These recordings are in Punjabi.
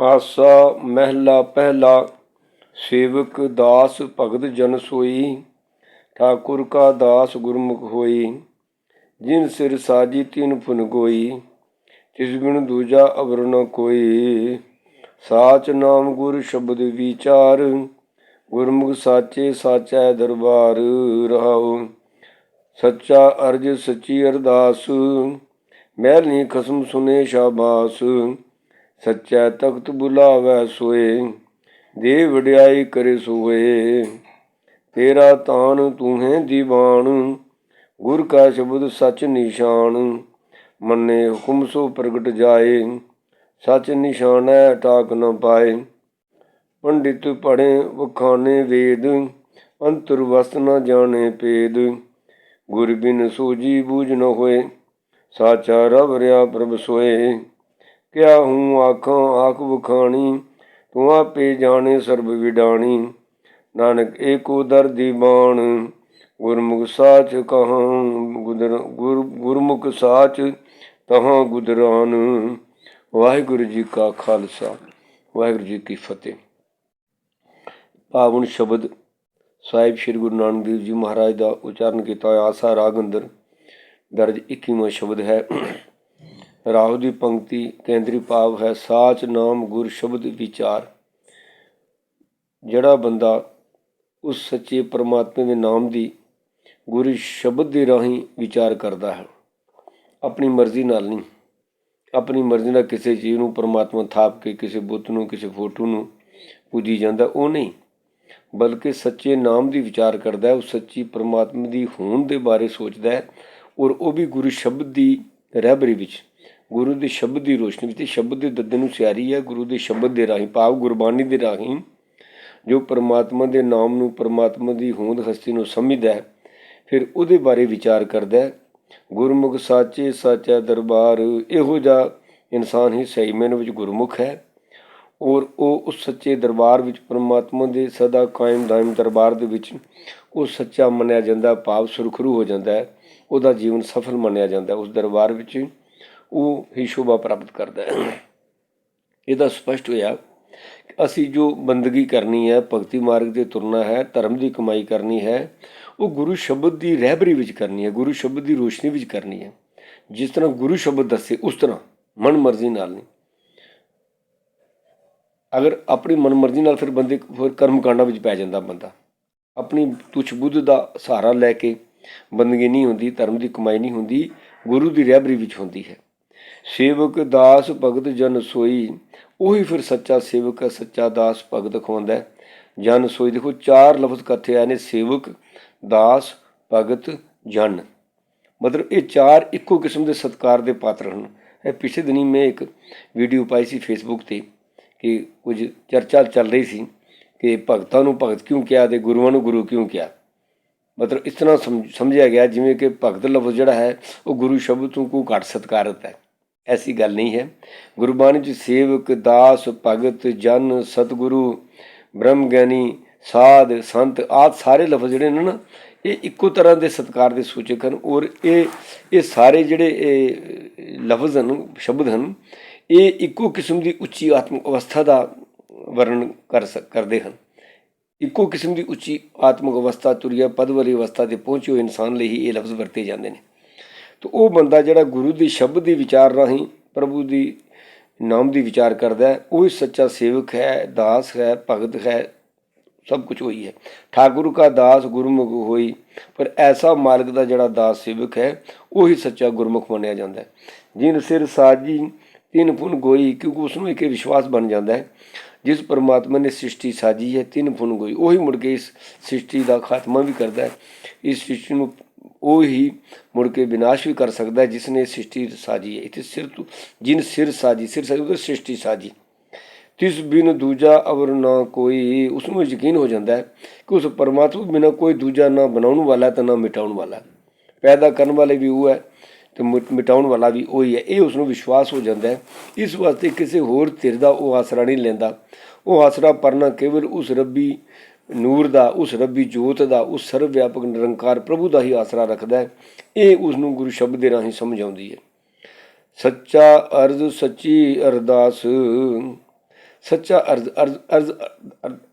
ਆਸਾ ਮਹਿਲਾ ਪਹਿਲਾ, ਸੇਵਕ ਦਾਸ ਭਗਤ ਜਨ ਸੋਈ, ਠਾਕੁਰ ਕਾ ਦਾਸ ਗੁਰਮੁਖ ਹੋਈ, ਜਿਨ ਸਿਰ ਸਾਜੀ ਤਿਨ ਫੁਨ ਗੋਈ, ਤਿਸ ਬਿਨ ਦੂਜਾ ਅਵਰ ਨ ਕੋਈ। ਸਾਚ ਨਾਮ ਗੁਰ ਸ਼ਬਦ ਵਿਚਾਰ, ਗੁਰਮੁਖ ਸਾਚੇ ਸਾਚੈ ਦਰਬਾਰ ਰਹਾਉ। ਸੱਚਾ ਅਰਜ ਸੱਚੀ ਅਰਦਾਸ, ਮਹਿਲ ਨੀ ਖਸਮ ਸੁਨੇ ਸ਼ਾਬਾਸ। ਸੱਚਾ ਤਖਤ ਬੁਲਾਵੈ ਸੋਏ ਦੇ ਵਡਿਆਈ ਕਰੇ ਸੋਏ। ਤੇਰਾ ਤਾਨ ਤੂੰ ਹੈ ਦੀਵਾਨ, ਗੁਰ ਕਾ ਸ਼ਬਦ ਸੱਚ ਨਿਸ਼ਾਨ। ਮੰਨੇ ਹੁਕਮ ਸੋ ਪ੍ਰਗਟ ਜਾਏ, ਸੱਚ ਨਿਸ਼ਾਨ ਹੈ ਟਾਕ ਨਾ ਪਾਏ। ਪੰਡਿਤ ਪੜ੍ਹੇ ਵਖਾਨੇ ਵੇਦ, ਅੰਤਰ ਵਸਤ ਨਾ ਜਾਣੇ ਪੇਦ। ਗੁਰ ਬਿਨ ਸੋਜੀ ਬੂਝ ਨ ਹੋਏ, ਸਾਚਾ ਰਬ ਰਿਆ ਪ੍ਰਭ ਸੋਏ। ਕਿਆ ਹੂੰ ਆਖਾਂ, ਆਖ ਵਖਾਣੀ, ਤੂੰ ਆਪੇ ਜਾਣੇ ਸਰਬ ਵਿਡਾਣੀ। ਨਾਨਕ, ਏਕੋ ਦਰਦੀ ਬਾਣ, ਗੁਰਮੁਖ ਸਾਚ ਕਹਾਂ, ਗੁਦਰ, ਗੁਰ, ਗੁਰਮੁਖ ਸਾਚ ਤਹਾਂ ਗੁਦਰਾਨ। ਵਾਹਿਗੁਰੂ ਜੀ ਕਾ ਖਾਲਸਾ, ਵਾਹਿਗੁਰੂ ਜੀ ਕੀ ਫਤਿਹ। ਪਾਵਨ ਸ਼ਬਦ ਸਾਹਿਬ ਸ੍ਰੀ ਗੁਰੂ ਨਾਨਕ ਦੇਵ ਜੀ ਮਹਾਰਾਜ ਦਾ ਉਚਾਰਨ ਕੀਤਾ ਹੋਇਆ ਆਸਾ ਰਾਗ ਅੰਦਰ ਦਰਜ 21ਵਾਂ ਸ਼ਬਦ ਹੈ। ਰਾਹੁ ਦੀ ਪੰਕਤੀ, ਕੇਂਦਰੀ ਭਾਵ ਹੈ ਸਾਚ ਨਾਮ ਗੁਰ ਸ਼ਬਦ ਵਿਚਾਰ। ਜਿਹੜਾ ਬੰਦਾ ਉਸ ਸੱਚੇ ਪਰਮਾਤਮਾ ਦੇ ਨਾਮ ਦੀ ਗੁਰੂ ਸ਼ਬਦ ਦੇ ਰਾਹੀਂ ਵਿਚਾਰ ਕਰਦਾ ਹੈ, ਆਪਣੀ ਮਰਜ਼ੀ ਨਾਲ ਨਹੀਂ। ਆਪਣੀ ਮਰਜ਼ੀ ਨਾਲ ਕਿਸੇ ਚੀਜ਼ ਨੂੰ ਪਰਮਾਤਮਾ ਥਾਪ ਕੇ, ਕਿਸੇ ਬੁੱਤ ਨੂੰ, ਕਿਸੇ ਫੋਟੋ ਨੂੰ ਪੂਜੀ ਜਾਂਦਾ, ਉਹ ਨਹੀਂ। ਬਲਕਿ ਸੱਚੇ ਨਾਮ ਦੀ ਵਿਚਾਰ ਕਰਦਾ ਹੈ, ਉਹ ਸੱਚੀ ਪਰਮਾਤਮਾ ਦੀ ਹੋਣ ਦੇ ਬਾਰੇ ਸੋਚਦਾ ਹੈ ਔਰ ਉਹ ਵੀ ਗੁਰੂ ਸ਼ਬਦ ਦੀ ਰਹਿਬਰੀ ਵਿੱਚ। ਗੁਰੂ ਦੇ ਸ਼ਬਦ ਦੀ ਰੋਸ਼ਨੀ ਵਿੱਚ ਤੇ ਸ਼ਬਦ ਦੇ ਦੱਦੇ ਨੂੰ ਸਿਆਰੀ ਹੈ, ਗੁਰੂ ਦੇ ਸ਼ਬਦ ਦੇ ਰਾਹੀਂ, ਭਾਵ ਗੁਰਬਾਣੀ ਦੇ ਰਾਹੀਂ, ਜੋ ਪਰਮਾਤਮਾ ਦੇ ਨਾਮ ਨੂੰ ਪਰਮਾਤਮਾ ਦੀ ਹੋਂਦ ਹਸਤੀ ਨੂੰ ਸਮਝਦਾ ਹੈ, ਫਿਰ ਉਹਦੇ ਬਾਰੇ ਵਿਚਾਰ ਕਰਦਾ ਹੈ, ਗੁਰਮੁਖ ਸਾਚੇ ਸਾਚਾ ਦਰਬਾਰ, ਇਹੋ ਜਿਹਾ ਇਨਸਾਨ ਹੀ ਸਹੀ ਮੈਨ ਵਿੱਚ ਗੁਰਮੁਖ ਹੈ, ਔਰ ਉਹ ਉਸ ਸੱਚੇ ਦਰਬਾਰ ਵਿੱਚ, ਪਰਮਾਤਮਾ ਦੇ ਸਦਾ ਕਾਇਮ ਦਾਇਮ ਦਰਬਾਰ ਦੇ ਵਿੱਚ, ਉਹ ਸੱਚਾ ਮੰਨਿਆ ਜਾਂਦਾ, ਭਾਵ ਸੁਰਖਰੂ ਹੋ ਜਾਂਦਾ ਹੈ, ਉਹਦਾ ਜੀਵਨ ਸਫਲ ਮੰਨਿਆ ਜਾਂਦਾ ਉਸ ਦਰਬਾਰ ਵਿੱਚ ਉਹ ਹੀ ਸ਼ੋਭਾ ਪ੍ਰਾਪਤ ਕਰਦਾ ਹੈ। ਇਹਦਾ ਸਪਸ਼ਟ ਹੋਇਆ ਕਿ ਅਸੀਂ ਜੋ ਬੰਦਗੀ ਕਰਨੀ ਹੈ, ਭਗਤੀ ਮਾਰਗ ਤੇ ਤੁਰਨਾ ਹੈ, ਧਰਮ ਦੀ ਕਮਾਈ ਕਰਨੀ ਹੈ, ਉਹ ਗੁਰੂ ਸ਼ਬਦ ਦੀ ਰਹਿਬਰੀ ਵਿੱਚ ਕਰਨੀ ਹੈ, ਗੁਰੂ ਸ਼ਬਦ ਦੀ ਰੋਸ਼ਨੀ ਵਿੱਚ ਕਰਨੀ ਹੈ। ਜਿਸ ਤਰ੍ਹਾਂ ਗੁਰੂ ਸ਼ਬਦ ਦੱਸੇ, ਉਸ ਤਰ੍ਹਾਂ ਮਨ ਮਰਜ਼ੀ ਨਾਲ ਨਹੀਂ। ਅਗਰ ਆਪਣੀ ਮਨਮਰਜ਼ੀ ਨਾਲ ਫਿਰ ਬੰਦੇ ਫਿਰ ਕਰਮ ਕਾਂਡਾਂ ਵਿੱਚ ਪੈ ਜਾਂਦਾ ਬੰਦਾ। ਆਪਣੀ ਤੁਛ ਬੁੱਧ ਦਾ ਸਹਾਰਾ ਲੈ ਕੇ ਬੰਦਗੀ ਨਹੀਂ ਹੁੰਦੀ, ਧਰਮ ਦੀ ਕਮਾਈ ਨਹੀਂ ਹੁੰਦੀ, ਗੁਰੂ ਦੀ ਰਹਿਬਰੀ ਵਿੱਚ ਹੁੰਦੀ ਹੈ। ਸੇਵਕ ਦਾਸ ਭਗਤ ਜਨ ਸੋਈ। ਉਹੀ ਫਿਰ ਸੱਚਾ ਸੇਵਕ ਹੈ ਸੱਚਾ ਦਾਸ ਭਗਤ ਖਵਾਉਂਦਾ ਜਨ ਸੋਈ ਦੇਖੋ, ਚਾਰ ਲਫ਼ਜ਼ ਇਕੱਠੇ ਆਏ ਨੇ, ਸੇਵਕ, ਦਾਸ, ਭਗਤ, ਜਨ। ਮਤਲਬ ਇਹ ਚਾਰ ਇੱਕੋ ਕਿਸਮ ਦੇ ਸਤਕਾਰ ਦੇ ਪਾਤਰ ਹਨ। ਇਹ ਪਿਛਲੇ ਦਿਨੀ ਮੈਂ ਇੱਕ ਵੀਡੀਓ ਪਾਈ ਸੀ ਫੇਸਬੁੱਕ ਤੇ ਕਿ ਕੁਝ ਚਰਚਾ ਚੱਲ ਰਹੀ ਸੀ ਕਿ ਭਗਤਾਂ ਨੂੰ ਭਗਤ ਕਿਉਂ ਕਿਹਾ ਤੇ ਗੁਰੂਆਂ ਨੂੰ ਗੁਰੂ ਕਿਉਂ ਕਿਹਾ। ਮਤਲਬ ਇਸ ਤਰ੍ਹਾਂ ਸਮਝਿਆ ਗਿਆ ਜਿਵੇਂ ਕਿ ਭਗਤ ਲਫ਼ਜ਼ ਜਿਹੜਾ ਹੈ, ਉਹ ਗੁਰੂ ਸ਼ਬਦ ਤੋਂ ਕੋ ਘੱਟ ਸਤਕਾਰਤ ਹੈ। ਐਸੀ ਗੱਲ ਨਹੀਂ ਹੈ। ਗੁਰਬਾਣੀ ਚ ਸੇਵਕ, ਦਾਸ, ਭਗਤ, ਜਨ, ਸਤਿਗੁਰੂ, ਬ੍ਰਹਮ, ਗਿਆਨੀ, ਸਾਧ, ਸੰਤ ਆਦ ਸਾਰੇ ਲਫ਼ਜ਼ ਜਿਹੜੇ ਨੇ ਨਾ, ਇਹ ਇੱਕੋ ਤਰ੍ਹਾਂ ਦੇ ਸਤਕਾਰ ਦੇ ਸੂਚਕ ਹਨ ਔਰ ਇਹ ਇਹ ਸਾਰੇ ਜਿਹੜੇ ਇਹ ਲਫ਼ਜ਼ ਹਨ, ਸ਼ਬਦ ਹਨ, ਇਹ ਇੱਕੋ ਕਿਸਮ ਦੀ ਉੱਚੀ ਆਤਮਿਕ ਅਵਸਥਾ ਦਾ ਵਰਣਨ ਕਰ ਕਰਦੇ ਹਨ। ਇੱਕੋ ਕਿਸਮ ਦੀ ਉੱਚੀ ਆਤਮਿਕ ਅਵਸਥਾ, ਤੁਰਿਆ ਪਦ ਵਾਲੀ ਅਵਸਥਾ ਤੇ ਪਹੁੰਚੇ ਹੋਏ ਇਨਸਾਨ ਲਈ ਹੀ ਇਹ ਲਫ਼ਜ਼ ਵਰਤੇ ਜਾਂਦੇ ਨੇ। ਤਾਂ ਉਹ ਬੰਦਾ ਜਿਹੜਾ ਗੁਰੂ ਦੀ ਸ਼ਬਦ ਦੀ ਵਿਚਾਰ ਰਾਹੀਂ ਪ੍ਰਭੂ ਦੀ ਨਾਮ ਦੀ ਵਿਚਾਰ ਕਰਦਾ ਹੈ, ਉਹ ਹੀ ਸੱਚਾ ਸੇਵਕ ਹੈ, ਦਾਸ ਹੈ, ਭਗਤ ਹੈ, ਸਭ ਕੁਝ ਹੋਈ ਹੈ। ਠਾਕੁਰ ਕਾ ਦਾਸ ਗੁਰਮੁਖ ਹੋਈ, ਪਰ ਐਸਾ ਮਾਲਕ ਦਾ ਜਿਹੜਾ ਦਾਸ ਸੇਵਕ ਹੈ, ਉਹ ਹੀ ਸੱਚਾ ਗੁਰਮੁਖ ਮੰਨਿਆ ਜਾਂਦਾ ਹੈ। ਜਿਨ ਸਿਰ ਸਾਜੀ, ਤਿੰਨ ਫੁਨ ਗੋਈ, ਕਿਉਂਕਿ ਉਸ ਨੂੰ ਇੱਕ ਵਿਸ਼ਵਾਸ ਬਣ ਜਾਂਦਾ ਹੈ, ਜਿਸ ਪਰਮਾਤਮਾ ਨੇ ਸ੍ਰਿਸ਼ਟੀ ਸਾਜੀ ਹੈ, ਤਿੰਨ ਫੁਨ ਗੋਈ, ਉਹੀ ਮੁੜ ਕੇ ਇਸ ਸ੍ਰਿਸ਼ਟੀ ਦਾ ਖਾਤਮਾ ਵੀ ਕਰਦਾ ਹੈ। ਇਸ ਸ੍ਰਿਸ਼ਟੀ ਨੂੰ ਉਹ ਹੀ ਮੁੜ ਕੇ ਵਿਨਾਸ਼ ਵੀ ਕਰ ਸਕਦਾ ਹੈ ਜਿਸ ਨੇ ਸ੍ਰਿਸ਼ਟੀ ਸਾਜੀ ਹੈ। ਇਥੇ ਸਿਰ ਤੋਂ ਜਿਨ ਸਿਰ ਸਾਜੀ ਸਿਰ ਸਾਜੀ ਉਹ ਸ੍ਰਿਸ਼ਟੀ ਸਾਜੀ। ਤਿਸ ਬਿਨ ਦੂਜਾ ਅਵਰ ਨਾ ਕੋਈ, ਉਸ ਨੂੰ ਯਕੀਨ ਹੋ ਜਾਂਦਾ ਹੈ ਕਿ ਉਸ ਪਰਮਾਤਮਾ ਬਿਨਾ ਕੋਈ ਦੂਜਾ ਨਾ ਬਣਾਉਣ ਵਾਲਾ ਤੇ ਨਾ ਮਿਟਾਉਣ ਵਾਲਾ। ਪੈਦਾ ਕਰਨ ਵਾਲੇ ਵੀ ਉਹ ਹੈ। ਤੇ ਮਿਟਾਉਣ ਵਾਲਾ ਵੀ ਉਹੀ ਹੈ। ਇਹ ਉਸ ਨੂੰ ਵਿਸ਼ਵਾਸ ਹੋ ਜਾਂਦਾ ਹੈ। ਇਸ ਵਾਸਤੇ ਕਿਸੇ ਹੋਰ ਧਿਰ ਦਾ ਉਹ ਆਸਰਾ ਨਹੀਂ ਲੈਂਦਾ। ਉਹ ਆਸਰਾ ਪਰਨਾ ਕੇਵਲ ਉਸ ਰੱਬੀ ਨੂਰ ਦਾ, ਉਸ ਰੱਬੀ ਜੋਤ ਦਾ, ਉਸ ਸਰਵ ਵਿਆਪਕ ਨਿਰੰਕਾਰ ਪ੍ਰਭੂ ਦਾ ਹੀ ਆਸਰਾ ਰੱਖਦਾ ਹੈ। ਇਹ ਉਸ ਨੂੰ ਗੁਰੂ ਸ਼ਬਦ ਦੇ ਰਾਹੀਂ ਸਮਝ ਆਉਂਦੀ ਹੈ। ਸੱਚਾ ਅਰਜ਼ ਸੱਚੀ ਅਰਦਾਸ, ਸੱਚਾ ਅਰਜ਼ ਅਰਜ਼ ਅਰਜ਼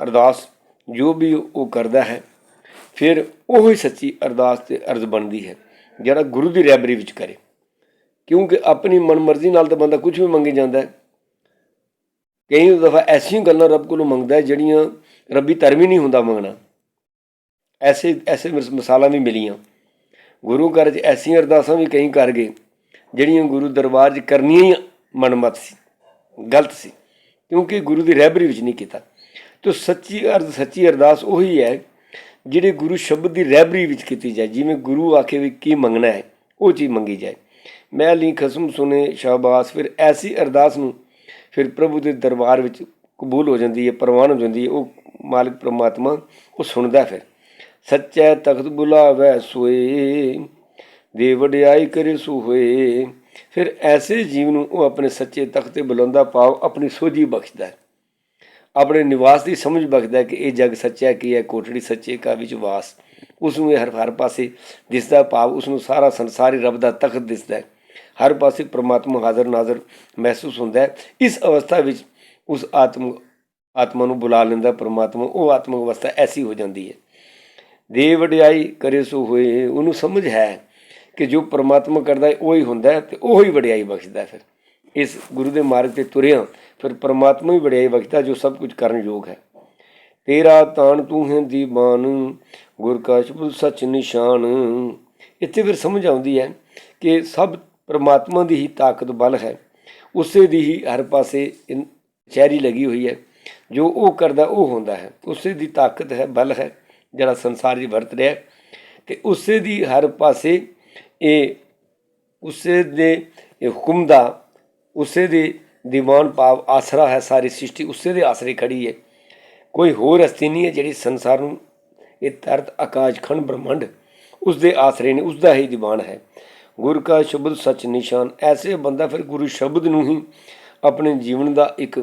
ਅਰਦਾਸ ਜੋ ਵੀ ਉਹ ਕਰਦਾ ਹੈ, ਫਿਰ ਉਹ ਹੀ ਸੱਚੀ ਅਰਦਾਸ ਤੇ ਅਰਜ਼ ਬਣਦੀ ਹੈ। ਜਿਹੜਾ ਗੁਰੂ ਦੀ ਰਹਿਬਰੀ ਵਿੱਚ ਕਰੇ। ਕਿਉਂਕਿ ਆਪਣੀ ਮਨਮਰਜ਼ੀ ਨਾਲ ਤਾਂ ਬੰਦਾ ਕੁਝ ਵੀ ਮੰਗੀ ਜਾਂਦਾ ਹੈ। ਕਈ ਦਫਾ ਐਸੀਆਂ ਗੱਲਾਂ ਰੱਬ ਕੋਲੋਂ ਮੰਗਦਾ ਹੈ ਜਿਹੜੀਆਂ ਰੱਬੀ ਧਰਮ ਹੀ ਨਹੀਂ ਹੁੰਦਾ ਮੰਗਣਾ। ਐਸੇ ਐਸੇ ਮਿਸ- ਮਿਸਾਲਾਂ ਵੀ ਮਿਲੀਆਂ। ਗੁਰੂ ਘਰ 'ਚ ਐਸੀਆਂ ਅਰਦਾਸਾਂ ਵੀ ਕਈ ਕਰ ਗਏ, ਜਿਹੜੀਆਂ ਗੁਰੂ ਦਰਬਾਰ 'ਚ ਕਰਨੀਆਂ ਹੀ ਮਨਮਤ ਸੀ, ਗਲਤ ਸੀ। ਕਿਉਂਕਿ ਗੁਰੂ ਦੀ ਰਹਿਬਰੀ ਵਿੱਚ ਨਹੀਂ ਕੀਤਾ। ਤੋ ਸੱਚੀ ਅਰਦ ਸੱਚੀ ਅਰਦਾਸ ਉਹੀ ਹੈ ਜਿਹੜੇ ਗੁਰੂ ਸ਼ਬਦ ਦੀ ਰਹਿਬਰੀ ਵਿੱਚ ਕੀਤੀ ਜਾਏ, ਜਿਵੇਂ ਗੁਰੂ ਆਖੇ ਵੀ ਕੀ ਮੰਗਣਾ ਹੈ, ਉਹ ਚੀਜ਼ ਮੰਗੀ ਜਾਏ। ਮੈਂ ਲਈ ਖਸਮ ਸੁਨੇ ਸ਼ਾਬਾਸ, ਫਿਰ ਐਸੀ ਅਰਦਾਸ ਨੂੰ ਫਿਰ ਪ੍ਰਭੂ ਦੇ ਦਰਬਾਰ ਵਿੱਚ ਕਬੂਲ ਹੋ ਜਾਂਦੀ ਹੈ, ਪ੍ਰਵਾਨ ਹੋ ਜਾਂਦੀ ਹੈ, ਉਹ ਮਾਲਕ ਪ੍ਰਮਾਤਮਾ ਉਹ ਸੁਣਦਾ ਫਿਰ। ਸੱਚੈ ਤਖਤ ਬੁਲਾਵੈ ਸੋਏ ਦੇ ਵਡਿਆਈ ਕਰੇ ਸੋ ਹੋਏ ਫਿਰ ਐਸੇ ਜੀਵ ਨੂੰ ਉਹ ਆਪਣੇ ਸੱਚੇ ਤਖਤ ਤੇ ਬੁਲਾਉਂਦਾ ਪਾਵ ਆਪਣੀ ਸੋਝੀ ਬਖਸ਼ਦਾ ਹੈ। ਆਪਣੇ ਨਿਵਾਸ ਦੀ ਸਮਝ ਬਖਸ਼ਦਾ ਕਿ ਇਹ ਜਗ ਸੱਚਾ ਕੀ ਹੈ ਕੋਠੜੀ ਸੱਚੇ ਕਾ ਵਿੱਚ ਵਾਸ। ਉਸ ਨੂੰ ਇਹ ਹਰ ਹਰ ਪਾਸੇ ਦਿਸਦਾ ਭਾਵ ਉਸ ਨੂੰ ਸਾਰਾ ਸੰਸਾਰੀ ਰੱਬ ਦਾ ਤਖਤ ਦਿਸਦਾ ਹੈ। ਹਰ ਪਾਸੇ ਪ੍ਰਮਾਤਮਾ ਹਾਜ਼ਰ ਨਾਜ਼ਰ ਮਹਿਸੂਸ ਹੁੰਦਾ ਹੈ। ਇਸ ਅਵਸਥਾ ਵਿੱਚ ਉਸ ਆਤਮ, ਆਤਮਾ ਨੂੰ ਬੁਲਾ ਲੈਂਦਾ ਪ੍ਰਮਾਤਮਾ, ਉਹ ਆਤਮਿਕ ਅਵਸਥਾ ਐਸੀ ਹੋ ਜਾਂਦੀ ਹੈ। ਦੇ ਵਡਿਆਈ ਕਰੇ ਸੋ ਹੋਏ, ਉਹਨੂੰ ਸਮਝ ਹੈ ਕਿ ਜੋ ਪ੍ਰਮਾਤਮਾ ਕਰਦਾ ਹੈ, ਉਹ ਹੀ ਹੁੰਦਾ ਹੈ ਤੇ ਉਹ ਹੀ ਵਡਿਆਈ ਬਖਸ਼ਦਾ ਹੈ ਫਿਰ। ਇਸ ਗੁਰੂ ਦੇ ਮਾਰਗ ਤੇ ਤੁਰਿਆ, ਫਿਰ ਪ੍ਰਮਾਤਮਾ ਹੀ ਵਡਿਆਈ ਬਖਸ਼ਦਾ ਜੋ ਸਭ ਕੁਝ ਕਰਨ ਯੋਗ ਹੈ। ਤੇਰਾ ਤਾਣ ਤੂੰ ਹੈ ਦੀਵਾਨ, ਗੁਰ ਕਾ ਸ਼ਬਦ ਸਚ ਨਿਸ਼ਾਨ। ਇੱਥੇ ਫਿਰ ਸਮਝ ਆਉਂਦੀ ਹੈ ਕਿ ਸਭ ਪਰਮਾਤਮਾ ਦੀ ਹੀ ਤਾਕਤ ਬਲ ਹੈ। ਉਸੇ ਦੀ ਹੀ ਹਰ ਪਾਸੇ ਚਹਿਰੀ ਲੱਗੀ ਹੋਈ ਹੈ। ਜੋ ਉਹ ਕਰਦਾ, ਉਹ ਹੁੰਦਾ ਹੈ। ਉਸੇ ਦੀ ਤਾਕਤ ਹੈ, ਬਲ ਹੈ, ਜਿਹੜਾ ਸੰਸਾਰ 'ਚ ਵਰਤ ਰਿਹਾ ਹੈ। ਤੇ ਉਸੇ ਦੀ ਹਰ ਪਾਸੇ ਇਹ, ਉਸੇ ਦੇ ਹੁਕਮ ਦਾ ਉਸੇ ਦੇ ਦੀਵਾਨ ਭਾਵ ਆਸਰਾ ਹੈ, ਸਾਰੀ ਸ੍ਰਿਸ਼ਟੀ ਉਸੇ ਦੇ ਆਸਰੇ ਖੜੀ ਹੈ। ਕੋਈ ਹੋਰ ਹਸਤੀ ਨਹੀਂ ਹੈ ਜਿਹੜੀ ਸੰਸਾਰ ਨੂੰ ਇਹ ਤਰਤ, ਆਕਾਸ਼, ਖੰਡ, ਬ੍ਰਹਮੰਡ ਉਸ ਦੇ ਆਸਰੇ ਨੇ ਉਸ ਦਾ ਹੀ ਦੀਵਾਨ ਹੈ। ਗੁਰ ਕਾ ਸ਼ਬਦ ਸੱਚ ਨਿਸ਼ਾਨ, ਐਸੇ ਬੰਦਾ ਫਿਰ ਗੁਰੂ ਸ਼ਬਦ ਨੂੰ ਹੀ ਆਪਣੇ ਜੀਵਨ ਦਾ ਇੱਕ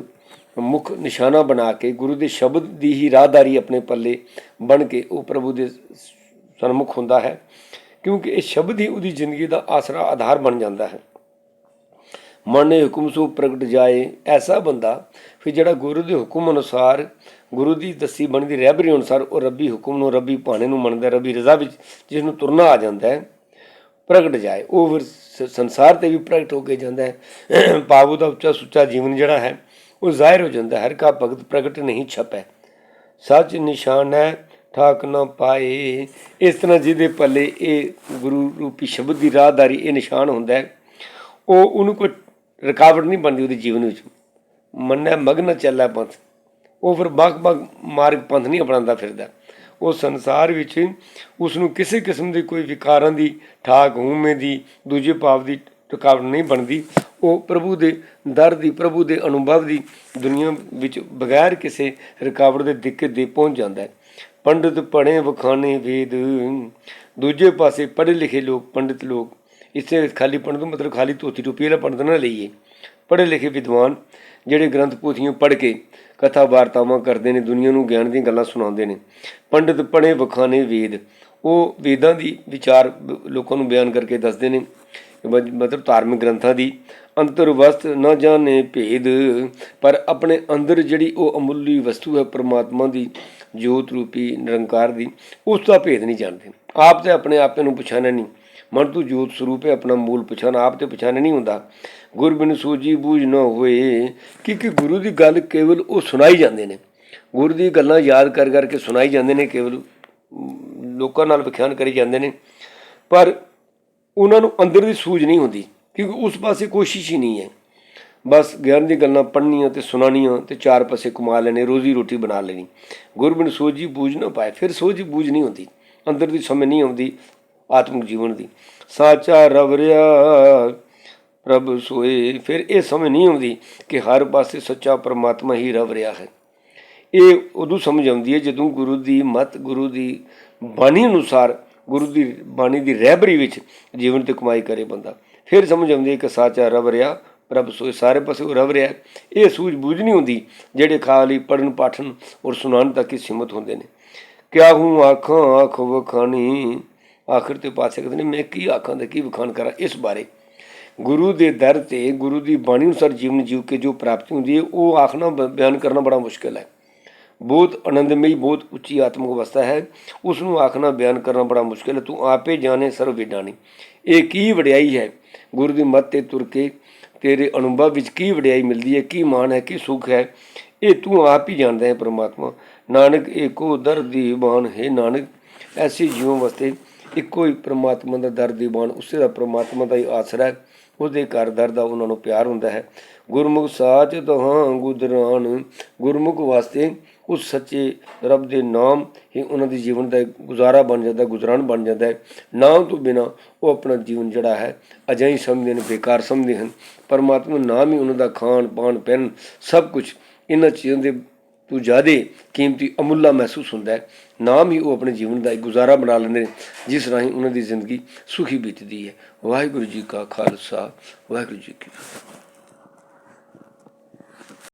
ਮੁੱਖ ਨਿਸ਼ਾਨਾ ਬਣਾ ਕੇ, ਗੁਰੂ ਦੇ ਸ਼ਬਦ ਦੀ ਹੀ ਰਾਹਦਾਰੀ ਆਪਣੇ ਪੱਲੇ ਬਣ ਕੇ ਉਹ ਪ੍ਰਭੂ ਦੇ ਸਨਮੁਖ ਹੁੰਦਾ ਹੈ, ਕਿਉਂਕਿ ਇਹ ਸ਼ਬਦ ਹੀ ਉਹਦੀ ਜ਼ਿੰਦਗੀ ਦਾ ਆਸਰਾ, ਆਧਾਰ ਬਣ ਜਾਂਦਾ ਹੈ। ਮਨ ਨੇ ਹੁਕਮ ਸੋ ਪ੍ਰਗਟ ਜਾਏ, ਐਸਾ ਬੰਦਾ ਫਿਰ ਜਿਹੜਾ ਗੁਰੂ ਦੇ ਹੁਕਮ ਅਨੁਸਾਰ ਗੁਰੂ ਦੀ ਦੱਸੀ ਬਣਦੀ ਰਹਿਬਰੀ ਅਨੁਸਾਰ ਉਹ ਰੱਬੀ ਹੁਕਮ ਨੂੰ ਰੱਬੀ ਭਾਣੇ ਨੂੰ ਮੰਨਦਾ, ਰੱਬੀ ਰਜ਼ਾ ਵਿੱਚ ਜਿਸ ਨੂੰ ਤੁਰਨਾ ਆ ਜਾਂਦਾ ਹੈ, ਪ੍ਰਗਟ ਜਾਏ। ਉਹ ਫਿਰ ਸੰਸਾਰ ਤੇ ਵੀ ਪ੍ਰਗਟ ਹੋ ਕੇ ਜਾਂਦਾ ਹੈ। ਪਾਵੂ ਦਾ ਉੱਚਾ ਸੁੱਚਾ ਜੀਵਨ ਜਿਹੜਾ ਹੈ, ਉਹ ਜ਼ਾਹਿਰ ਹੋ ਜਾਂਦਾ ਹਰ ਕਾ ਭਗਤ ਪ੍ਰਗਟ ਨਹੀਂ ਛਪੈ। ਸੱਚ ਨਿਸ਼ਾਨ ਹੈ, ਠਾਕ ਨਾ ਪਾਏ। ਇਸ ਤਰ੍ਹਾਂ ਜਿਹਦੇ ਪੱਲੇ ਇਹ ਗੁਰੂ ਰੂਪੀ ਸ਼ਬਦ ਦੀ ਰਾਹਦਾਰੀ, ਇਹ ਨਿਸ਼ਾਨ ਹੁੰਦਾ ਹੈ। ਉਹ ਉਹਨੂੰ ਕੋਈ ਰੁਕਾਵਟ ਨਹੀਂ ਬਣਦੀ ਉਹਦੇ ਜੀਵਨ ਵਿੱਚ। ਮੰਨੈ ਮਗਨ ਚੱਲੈ ਪੰਥ। ਉਹ ਫਿਰ ਬਗ ਬਗ ਮਾਰਗ ਪੰਥ ਨਹੀਂ ਅਪਣਾਉਂਦਾ ਫਿਰਦਾ। ਉਹ ਸੰਸਾਰ ਵਿੱਚ ਉਸ ਨੂੰ ਕਿਸੇ ਕਿਸਮ ਦੀ ਕੋਈ ਵਿਕਾਰਾਂ ਦੀ, ਠਾਕ ਹੂਮੇ ਦੀ, ਦੂਜੇ ਭਾਵ ਦੀ ਰੁਕਾਵਟ ਨਹੀਂ ਬਣਦੀ। ਉਹ ਪ੍ਰਭੂ ਦੇ ਦਰ ਦੀ, ਪ੍ਰਭੂ ਦੇ ਅਨੁਭਵ ਦੀ ਦੁਨੀਆ ਵਿੱਚ ਬਗੈਰ ਕਿਸੇ ਰੁਕਾਵਟ ਦੇ ਦਿੱਕਤ ਦੇ ਪਹੁੰਚ ਜਾਂਦਾ ਹੈ। ਪੰਡਿਤ ਪੜ੍ਹੇ ਵਖਾਣੇ ਵੇਦ। ਦੂਜੇ ਪਾਸੇ ਪੜ੍ਹੇ ਲਿਖੇ ਲੋਕ, ਪੰਡਿਤ ਲੋਕ ਇਸੇ ਖਾਲੀ ਪੜ੍ਹਨ ਤੋਂ ਮਤਲਬ ਖਾਲੀ ਧੋਤੀ ਟੋਪੀ ਵਾਲਾ ਪੰਡਤ ਨਾ ਲਈਏ। ਪੜ੍ਹੇ ਲਿਖੇ ਵਿਦਵਾਨ ਜਿਹੜੇ ਗ੍ਰੰਥ ਪੋਥੀਆਂ ਪੜ੍ਹ ਕੇ ਕਥਾ ਵਾਰਤਾਵਾਂ ਕਰਦੇ ਨੇ, ਦੁਨੀਆ ਨੂੰ ਗਿਆਨ ਦੀਆਂ ਗੱਲਾਂ ਸੁਣਾਉਂਦੇ ਨੇ। ਪੰਡਿਤ ਪੜ੍ਹੇ ਵਖਾਣੇ ਵੇਦ, ਉਹ ਵੇਦਾਂ ਦੀ ਵਿਚਾਰ ਲੋਕਾਂ ਨੂੰ ਬਿਆਨ ਕਰਕੇ ਦੱਸਦੇ ਨੇ ਮਤਲਬ ਧਾਰਮਿਕ ਗ੍ਰੰਥਾਂ ਦੀ ਅੰਤਰਵਸਤ ਨਾ ਜਾਣੇ ਭੇਦ, ਪਰ ਆਪਣੇ ਅੰਦਰ ਜਿਹੜੀ ਉਹ ਅਮੁੱਲੀ ਵਸਤੂ ਹੈ, ਪ੍ਰਮਾਤਮਾ ਦੀ ਜੋਤ ਰੂਪੀ ਨਿਰੰਕਾਰ ਦੀ, ਉਸ ਦਾ ਭੇਦ ਨਹੀਂ ਜਾਣਦੇ। ਆਪ ਤੇ ਆਪਣੇ ਆਪੇ ਨੂੰ ਪਛਾਣਿਆ ਨਹੀਂ। ਮਨ ਤੂੰ ਜੋਤ ਸਰੂਪ ਹੈ ਆਪਣਾ ਮੂਲ ਪਛਾਣ, ਆਪ ਤੇ ਪਛਾਣ ਨਹੀਂ ਹੁੰਦਾ। ਗੁਰ ਬਿਨ ਸੂਜੀ ਬੂਝ ਨਾ ਹੋਏ, ਕਿਉਂਕਿ ਗੁਰੂ ਦੀ ਗੱਲ ਕੇਵਲ ਉਹ ਸੁਣਾਈ ਜਾਂਦੇ ਨੇ। ਗੁਰੂ ਦੀ ਗੱਲਾਂ ਯਾਦ ਕਰ ਕਰਕੇ ਸੁਣਾਈ ਜਾਂਦੇ ਨੇ, ਕੇਵਲ ਲੋਕਾਂ ਨਾਲ ਵਿਖਿਆਨ ਕਰੀ ਜਾਂਦੇ ਨੇ। ਪਰ ਉਹਨਾਂ ਨੂੰ ਅੰਦਰ ਦੀ ਸੂਝ ਨਹੀਂ ਹੁੰਦੀ, ਕਿਉਂਕਿ ਉਸ ਪਾਸੇ ਕੋਸ਼ਿਸ਼ ਹੀ ਨਹੀਂ ਹੈ। ਬਸ ਗਿਆਨ ਦੀ ਗੱਲਾਂ ਪੜ੍ਹਨੀਆਂ ਤੇ ਸੁਣਾਉਣੀਆਂ ਤੇ ਚਾਰ ਪਾਸੇ ਕਮਾ ਲੈਣੇ, ਰੋਜ਼ੀ ਰੋਟੀ ਬਣਾ ਲੈਣੀ। ਗੁਰਬਿਨ ਸੋਝੀ ਬੂਝ ਨਾ ਪਾਏ, ਫਿਰ ਸੋਝੀ ਬੂਝ ਨਹੀਂ ਹੁੰਦੀ। ਅੰਦਰ ਦੀ ਸਮਝ ਨਹੀਂ ਆਉਂਦੀ ਆਤਮਿਕ ਜੀਵਨ ਦੀ। ਸਾਚਾ ਰਵਰਿਆ ਪ੍ਰਭ ਸੋਏ। ਫਿਰ ਇਹ ਸਮਝ ਨਹੀਂ ਆਉਂਦੀ ਕਿ ਹਰ ਪਾਸੇ ਸੱਚਾ ਪਰਮਾਤਮਾ ਹੀ ਰਵ ਰਿਹਾ ਹੈ। ਇਹ ਉਦੋਂ ਸਮਝ ਆਉਂਦੀ ਹੈ ਜਦੋਂ ਗੁਰੂ ਦੀ ਮਤ, ਗੁਰੂ ਦੀ ਬਾਣੀ ਅਨੁਸਾਰ, ਗੁਰੂ ਦੀ ਬਾਣੀ ਦੀ ਰਹਿਬਰੀ ਵਿੱਚ ਜੀਵਨ ਤੇ ਕਮਾਈ ਕਰੇ ਬੰਦਾ। ਫਿਰ ਸਮਝ ਆਉਂਦੀ ਹੈ ਕਿ ਸਾਚਾ ਰਬ ਰਿਹਾ ਪ੍ਰਭ ਸੋਏ। ਸਾਰੇ ਪਾਸੇ ਉਹ ਰਬ ਰਿਹਾ ਇਹ ਸੂਝ ਬੂਝ ਨਹੀਂ ਹੁੰਦੀ ਜਿਹੜੇ ਖਾਲੀ ਪੜਨ ਪਾਠਨ ਔਰ ਸੁਣਾਉਣ ਤੱਕ ਹੀ ਸੀਮਤ ਹੁੰਦੇ ਨੇ। ਕਿਆ ਹੂੰ ਆਖਾਂ, ਆਖ ਵਖਾਣੀ ਆਖਰ ਤੇ ਪਾਸੇ ਕਹਿੰਦੇ ਨੇ, ਮੈਂ ਕੀ ਆਖਾਂ ਤੇ ਕੀ ਵਿਖਾਣ ਕਰਾਂ ਇਸ ਬਾਰੇ। ਗੁਰੂ ਦੇ ਦਰ ਤੇ, ਗੁਰੂ ਦੀ ਬਾਣੀ ਅਨੁਸਾਰ ਜੀਵਨ ਜੀਵ ਕੇ ਜੋ ਪ੍ਰਾਪਤੀ ਹੁੰਦੀ ਹੈ, ਉਹ ਆਖਣਾ ਬ- ਬਿਆਨ ਕਰਨਾ ਬੜਾ ਮੁਸ਼ਕਿਲ ਹੈ। ਬਹੁਤ ਆਨੰਦਮਈ, ਬਹੁਤ ਉੱਚੀ ਆਤਮਿਕ ਅਵਸਥਾ ਹੈ। ਉਸ ਨੂੰ ਆਖਣਾ, ਬਿਆਨ ਕਰਨਾ ਬੜਾ ਮੁਸ਼ਕਿਲ ਹੈ। ਤੂੰ ਆਪੇ ਜਾਣੇ ਸਰਵ ਵਿਡਾਣੀ ਇਹ ਕੀ ਵਡਿਆਈ ਹੈ? ਗੁਰੂ ਦੀ ਮੱਤ ਤੇ ਤੁਰ ਕੇ ਤੇਰੇ ਅਨੁਭਵ ਵਿੱਚ ਕੀ ਵਡਿਆਈ ਮਿਲਦੀ ਹੈ, ਕੀ ਮਾਣ ਹੈ, ਕੀ ਸੁਖ ਹੈ, ਇਹ ਤੂੰ ਆਪ ਹੀ ਜਾਣਦਾ ਹੈ ਪ੍ਰਮਾਤਮਾ। ਨਾਨਕ ਏਕੋ ਦਰ ਦੀ ਬਾਣ ਹੈ। ਨਾਨਕ ਐਸੀ ਜੀਵਨ ਵਾਸਤੇ ਇੱਕੋ ਹੀ ਪ੍ਰਮਾਤਮਾ ਦਾ ਦਰ ਦੀ ਬਾਣ ਉਸੇ ਦਾ ਪ੍ਰਮਾਤਮਾ ਦਾ ਹੀ ਆਸਰਾ ਹੈ। ਉਹਦੇ ਘਰ ਦਰ ਦਾ ਉਹਨਾਂ ਨੂੰ ਪਿਆਰ ਹੁੰਦਾ ਹੈ। ਗੁਰਮੁਖ ਸਾਚ ਤਹਾਂ ਗੁਦਰਾਨ, ਗੁਰਮੁਖ ਵਾਸਤੇ ਉਸ ਸੱਚੇ ਰੱਬ ਦੇ ਨਾਮ ਹੀ ਉਹਨਾਂ ਦੇ ਜੀਵਨ ਦਾ ਗੁਜ਼ਾਰਾ ਬਣ ਜਾਂਦਾ, ਗੁਜ਼ਰਾਨ ਬਣ ਜਾਂਦਾ ਹੈ। ਨਾਮ ਤੋਂ ਬਿਨਾ ਉਹ ਆਪਣਾ ਜੀਵਨ ਜਿਹੜਾ ਹੈ ਅਜਾਈ ਸਮਝਦੇ ਨੇ, ਬੇਕਾਰ ਸਮਝਦੇ ਹਨ। ਪਰਮਾਤਮਾ ਨਾਮ ਹੀ ਉਹਨਾਂ ਦਾ ਖਾਣ, ਪਾਣ ਪਹਿਨ ਸਭ ਕੁਝ ਇਹਨਾਂ ਚੀਜ਼ਾਂ ਦੇ ਤੋਂ ਜ਼ਿਆਦਾ ਕੀਮਤੀ ਅਮੁੱਲਾ ਮਹਿਸੂਸ ਹੁੰਦਾ ਹੈ। ਨਾਮ ਹੀ ਉਹ ਆਪਣੇ ਜੀਵਨ ਦਾ ਇੱਕ ਗੁਜ਼ਾਰਾ ਬਣਾ ਲੈਂਦੇ ਨੇ, ਜਿਸ ਰਾਹੀਂ ਉਹਨਾਂ ਦੀ ਜ਼ਿੰਦਗੀ ਸੁਖੀ ਬੀਤਦੀ ਹੈ। ਵਾਹਿਗੁਰੂ ਜੀ ਕਾ ਖਾਲਸਾ, ਵਾਹਿਗੁਰੂ ਜੀ ਕੀ ਫਤਿਹ।